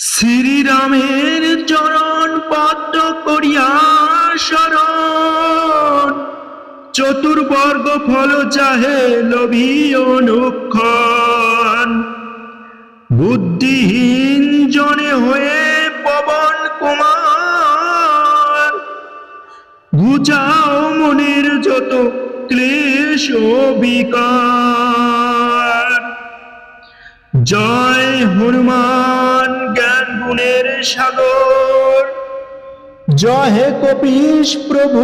শ্রীরামের চরণ পদ্ম করিয়া শরণ। চতুর্বর্গ ফল চাহে লোভী অনুক্ষণ। বুদ্ধিহীন জনে হয়ে পবন কুমার। ঘুচাও মনের যত ক্লেশ বিকার। জয় হনুমান। সাগর। জয় হে কপিস প্রভু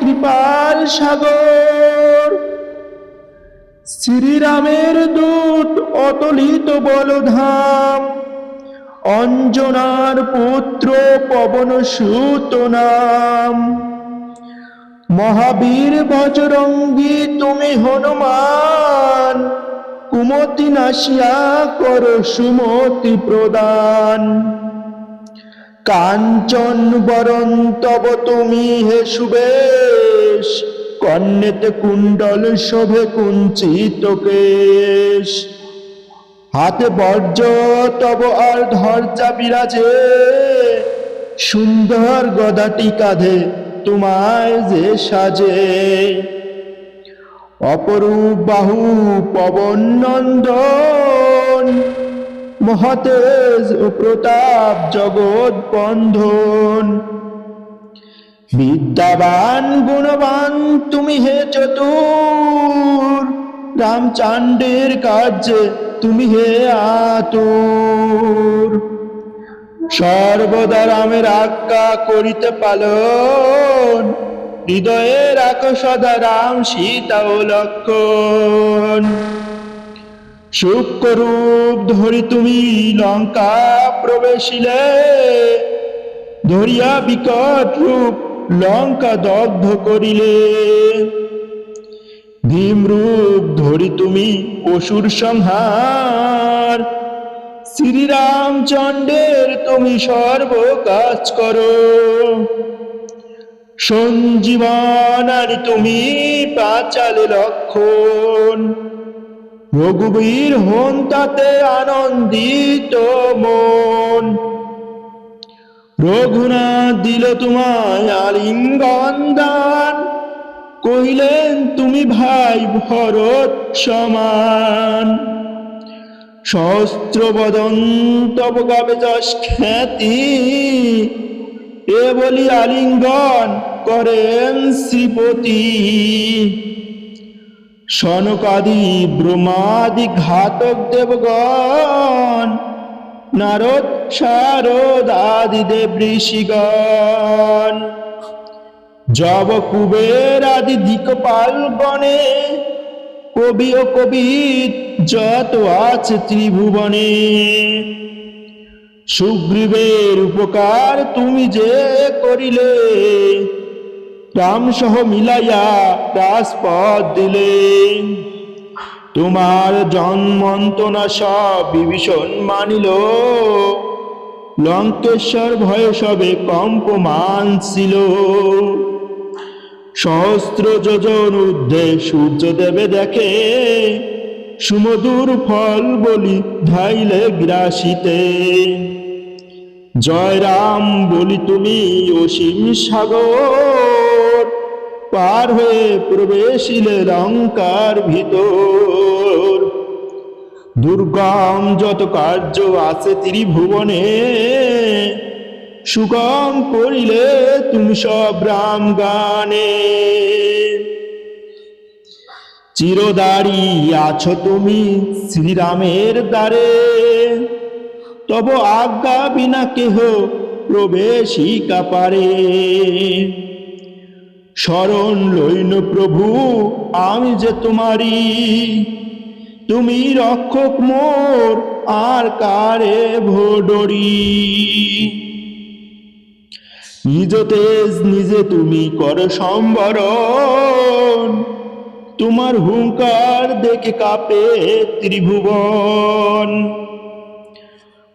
কৃপার সাগর। শ্রীরামের দূত অতলিত বলধাম, অঞ্জনার পুত্র পবন সুত নাম। মহাবীর বজরঙ্গী, তুমি হনুমান, কুমতি নাশিয়া কর সুমতি প্রদান। কাঞ্চন বরণ তব তুমি হে সুবেশ। কন্যেতে কুণ্ডল শোভে কুঞ্চিত কেশ। হাতে বর্জ তব আর ধর্জা বিরাজে। সুন্দর গদাটি কাঁধে তোমায় যে সাজে। অপরূপ বাহু পবন নন্দন মহাতেজ ও প্রতাপ জগৎ বন্ধন। বিদ্যাবান, গুণবান, তুমি হে চতুর। রামচাণ্ডের কার্যে তুমি হে আতুর। সর্বদা রামের আজ্ঞা করিতে পালন হৃদয়ে রাখো সদা রাম, সীতা ও লক্ষণ। সূক্ষ্মরূপ ধরি তুমি লঙ্কা প্রবেশিলে, ধরিয়া বিকট রূপ লঙ্কা দগ্ধ করিলে। ভীমরূপ ধরি তুমি অসুর সংহার, শ্রীরামচন্দ্রের তুমি সর্ব কাজ করো। সঞ্জীবন আর তুমি পাঁচালে লক্ষণ রঘুবীর হন তাতে আনন্দিত মন। রঘুনাথ দিল তোমায় আলিঙ্গন দান। কহিলেন, তুমি ভাই ভরত সমান সহস্র বদন তব গাবে যশ খ্যাতি। এ বলি আলিঙ্গন করেন শ্রীপতি। সনকাদি ব্রহ্মাদি ঘাতক দেবগণ, নারদ, শারদ আদি দেব ঋষিগণ। জব কুবের আদি দিকপাল গণে কবি ও কবি যত আছে ত্রিভুবনে। সুগ্রীবের উপকার তুমি যে করিলে রাম সহ মিলাইয়া রাজপথ দিলে তোমার জন্মন্তনা সব বিভীষণ মানিল। লঙ্কেশ্বর ভয়ে সবে কম্পমান ছিল। সহস্র যোজন ঊর্ধ্বে সূর্য দেবে দেখে সুমধুর ফল বলি ধাইলে গ্রাসিতে। জয় রাম বলি তুমি, অসীম সাগর। পার হয়ে প্রবেশিলে লঙ্কার ভিতর। দুর্গম যত কার্য আছে ত্রিভুবনে, সুগম করিলে তুমি সব রাম গানে। চিরদারি আছো তুমি শ্রীরামের দ্বারে। তব আজ্ঞা বিনা কেহ প্রবেশিকা পারে শরণ লইন প্রভু, আমি যে তোমারি তুমি রক্ষক মোর, আর কারে ভোডরি। নিজ তেজ নিজে তুমি কর সম্বরণ। তোমার হুঙ্কার দেখে কাঁপে ত্রিভুবন।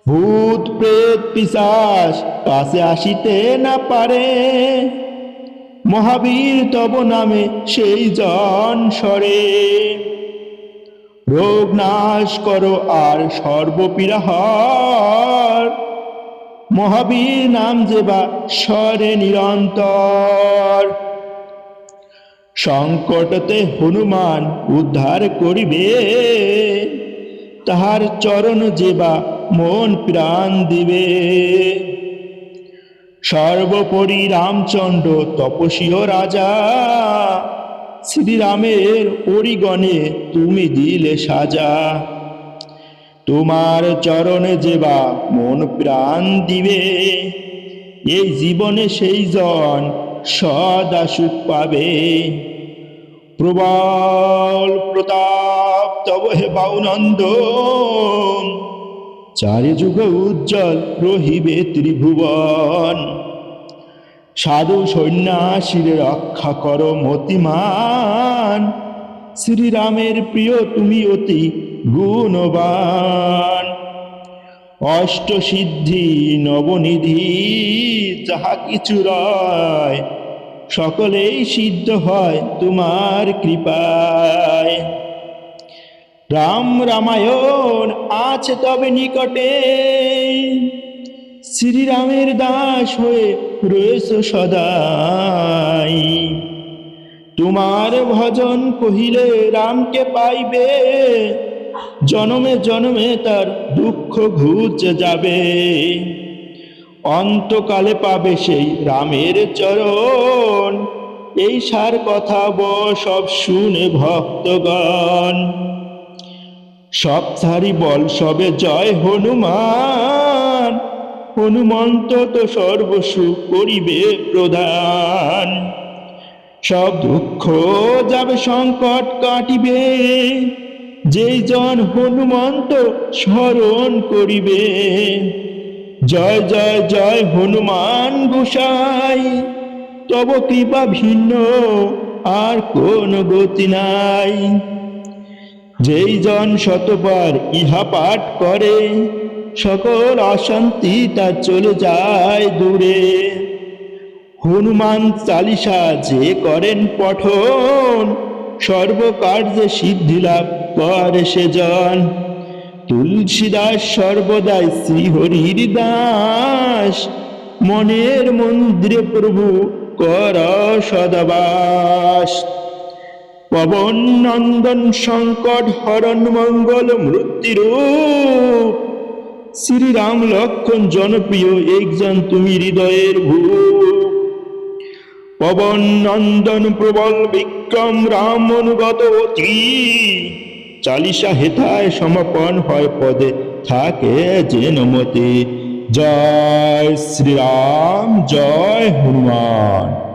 ভূত প্রেত পিশাচ পাশে আসিতে না পারে। মহাবীর তব নামে সেই জন সরে। রোগ নাশ করো আর সর্বপীড়াহার মহাবীর নাম যে বা স্বরে নিরন্তর। সংকটতে হনুমান উদ্ধার করিবে। তাহার চরণ যেবা মন প্রাণ দিবে। সর্বোপরি রামচন্দ্র তপসীয় রাজা, শ্রীরামের পরিগণে তুমি দিলে সাজা। তোমার চরণে যেবা মন প্রাণ দিবে, এই জীবনে সেই জন সদা সুখ পাবে। প্রবল প্রতাপ, তব হে বাউনন্দন চারি যুগ উজ্জ্বল রহিবে ত্রিভুবন। সাধু সন্ন্যাসীর রক্ষা করো মতিমান। শ্রীরামের প্রিয় তুমি অতি গুণবান। অষ্টসিদ্ধি নবনিধি, যাহা কিছু রয়, সকলেই সিদ্ধ হয় তোমার কৃপায়। রাম রামায়ণ আছে তবে নিকটে। শ্রীরামের দাস হয়ে রয়েছ সদাই। তোমার ভজন কহিলে রামকে পাইবে। জনমে জনমে তার দুঃখ ঘুচে যাবে। অন্তকালে পাবে সেই রামের চরণ। এই সার কথা ব সব শুনে ভক্তগণ। সব সারি বল, সবে জয় হনুমান। হনুমন্ত তো সর্বসুখ করিবে প্রধান। সব দুঃখ যাবে সংকট কাটিবে। যেই জন হনুমন্ত স্মরণ করিবে। জয় জয় জয় হনুমান গোসাই, তব কৃপা ভিন্ন, আর কোন গতি নাই। যেই জন শতবার ইহা পাঠ করে, সকল অশান্তি তার চলে যায় দূরে। হনুমান চালিসা যে করেন পঠন, সর্বকার্যে সিদ্ধি লাভ করে সেজন তুলসীদাস সর্বদাই শ্রীহরির দাস, মনের মন্দিরে প্রভু কর সদাবাস। পবন নন্দন সংকট হরণ মঙ্গল মৃত্যুরূপ শ্রীরাম লক্ষণ জনপ্রিয় একজন তুমি হৃদয়ের ভূপ পবন নন্দন প্রবল বিক্রম রাম অনুগত অতি। চালিসা হেথায় সমাপন হয় পদে, থাকে যে নমতে জয় শ্রীরাম, জয় হনুমান।